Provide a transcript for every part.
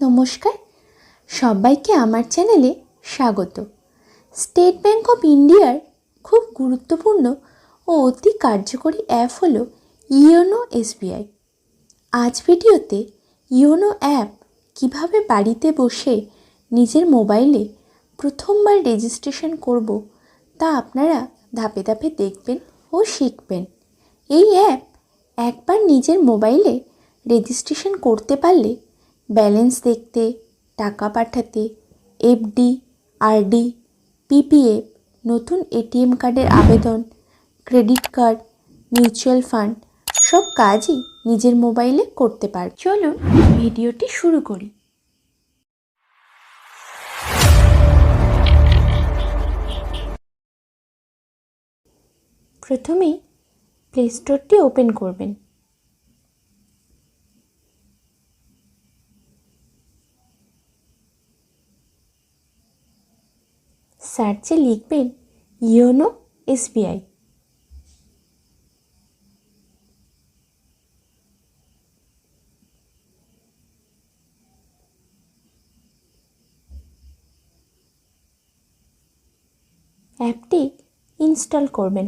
নমস্কার। সবাইকে আমার চ্যানেলে স্বাগত। স্টেট ব্যাঙ্ক অফ ইন্ডিয়ার খুব গুরুত্বপূর্ণ ও অতি কার্যকরী অ্যাপ হলো ইয়োনো এসবিআই। আজ ভিডিওতে ইয়োনো অ্যাপ কীভাবে বাড়িতে বসে নিজের মোবাইলে প্রথমবার রেজিস্ট্রেশন করব তা আপনারা ধাপে ধাপে দেখবেন ও শিখবেন। এই অ্যাপ একবার নিজের মোবাইলে রেজিস্ট্রেশন করতে পারলে ব্যালেন্স দেখতে, টাকা পাঠাতে এফডি আরডি পিপিএফ নতুন এটিএম কার্ডের আবেদন, ক্রেডিট কার্ড, মিউচুয়াল ফান্ড, সব কাজই নিজের মোবাইলে করতে পার চলুন ভিডিওটি শুরু করি। প্রথমেই প্লে স্টোরটি ওপেন করবেন। সার্চে লিখবেন ইয়োনো এসবিআই। অ্যাপটি ইনস্টল করবেন।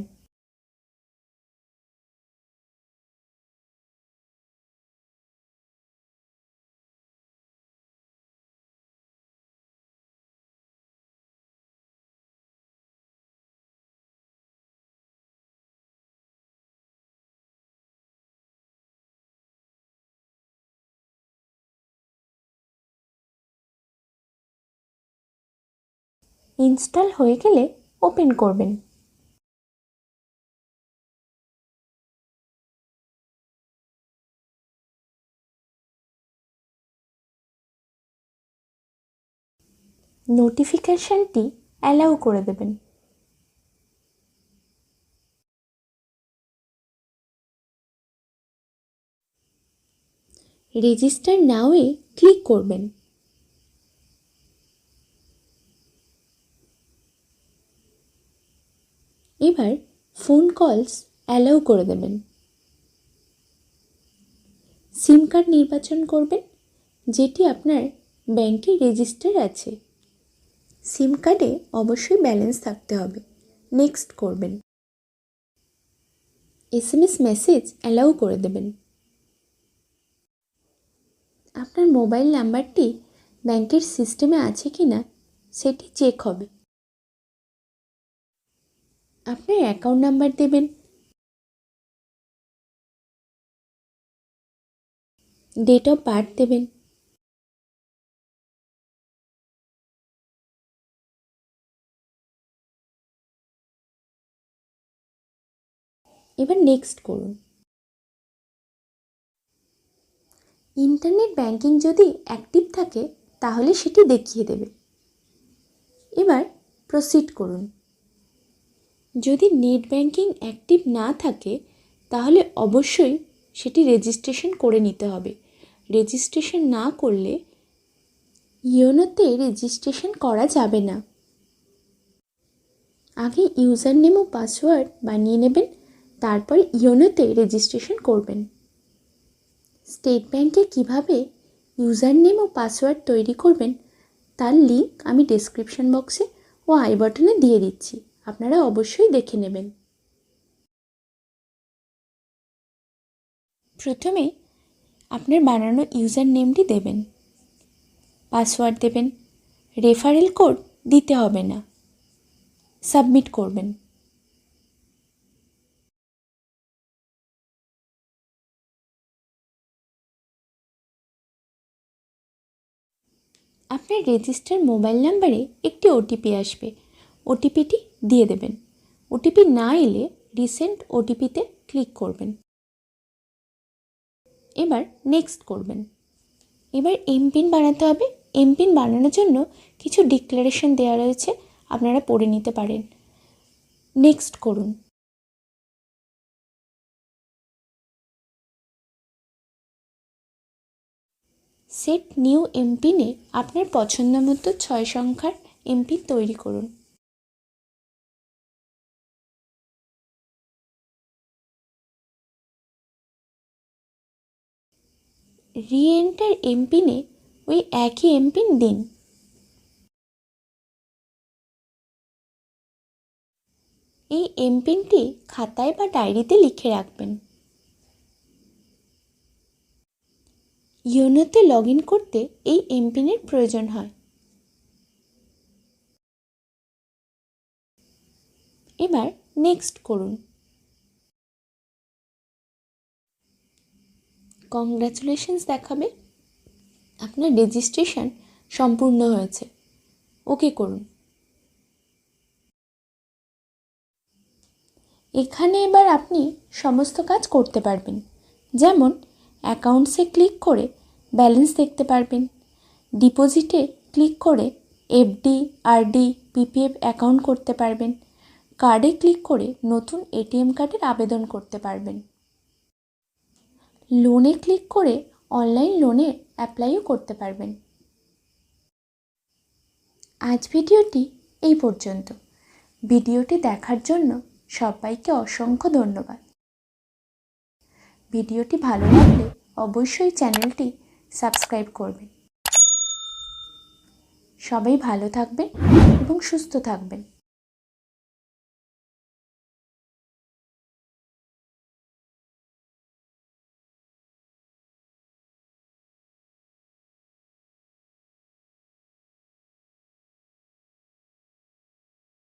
ইনস্টল হয়ে গেলে ওপেন করবেন। নোটিফিকেশনটি অ্যালাউ করে দেবেন। রেজিস্টার নাওয়ে ক্লিক করবেন। এবার ফোন কলস অ্যালাউ করে দেবেন। সিম কার্ড নির্বাচন করবেন, যেটি আপনার ব্যাংকে রেজিস্টার আছে। সিম কার্ডে অবশ্যই ব্যালেন্স থাকতে হবে। নেক্সট করবেন। S M S message allow করে দেবেন। আপনার মোবাইল নাম্বারটি ব্যাংকের সিস্টেমে আছে কি না সেটি চেক হবে। আপনার অ্যাকাউন্ট নাম্বার দেবেন। ডেট অফ বার্থ দেবেন। এবার নেক্সট করুন। ইন্টারনেট ব্যাংকিং যদি অ্যাক্টিভ থাকে, তাহলে সেটি দেখিয়ে দেবে। এবার প্রসিড করুন। যদি নেট ব্যাংকিং অ্যাক্টিভ না থাকে, তাহলে অবশ্যই সেটি রেজিস্ট্রেশন করে নিতে হবে। রেজিস্ট্রেশন না করলে ইয়োনোতে রেজিস্ট্রেশন করা যাবে না। আগে ইউজার নেম ও পাসওয়ার্ড বানিয়ে নেবেন, তারপর ইয়োনোতে রেজিস্ট্রেশন করবেন। স্টেট ব্যাংকে কীভাবে ইউজার নেম ও পাসওয়ার্ড তৈরি করবেন, তার লিঙ্ক আমি ডেসক্রিপশন বক্সে ও আই বাটনে দিয়ে দিচ্ছি। আপনারা অবশ্যই দেখে নেবেন। প্রথমে আপনার বানানো ইউজার নেমটি দেবেন। পাসওয়ার্ড দেবেন। রেফারেল কোড দিতে হবে না। সাবমিট করবেন। আপনার রেজিস্টার মোবাইল নাম্বারে একটি ওটিপি আসবে। ওটিপিটি দিয়ে দেবেন। ওটিপি না এলে রিসেন্ট ওটিপিতে ক্লিক করবেন। এবার নেক্সট করবেন। এবার এমপিন বানাতে হবে। এমপিন বানানোর জন্য কিছু ডিক্লারেশন দেওয়া রয়েছে, আপনারা পড়ে নিতে পারেন। নেক্সট করুন। সেট নিউ এমপিনে আপনার পছন্দ মতো ছয় সংখ্যার এমপিন তৈরি করুন। রি এন্টার এমপিনে ওই একই এমপিন দিন। এই এমপিনটি খাতায় বা ডায়েরিতে লিখে রাখবেন। ইয়োনোতে লগ ইন করতে এই এমপিনের প্রয়োজন হয়। এবার নেক্সট করুন। কংগ্রাচুলেশনস দেখাবে। আপনার রেজিস্ট্রেশন সম্পূর্ণ হয়েছে। ওকে করুন। এখানে এবার আপনি সমস্ত কাজ করতে পারবেন। যেমন অ্যাকাউন্টসে ক্লিক করে ব্যালেন্স দেখতে পারবেন। ডিপোজিটে ক্লিক করে এফডি আরডি পিপিএফ অ্যাকাউন্ট করতে পারবেন। কার্ডে ক্লিক করে নতুন এটিএম কার্ডের আবেদন করতে পারবেন। লোনে ক্লিক করে অনলাইন লোনের অ্যাপ্লাইও করতে পারবেন। আজ ভিডিওটি এই পর্যন্ত। ভিডিওটি দেখার জন্য সবাইকে অসংখ্য ধন্যবাদ। ভিডিওটি ভালো লাগলে অবশ্যই চ্যানেলটি সাবস্ক্রাইব করবেন। সবাই ভালো থাকবেন এবং সুস্থ থাকবেন।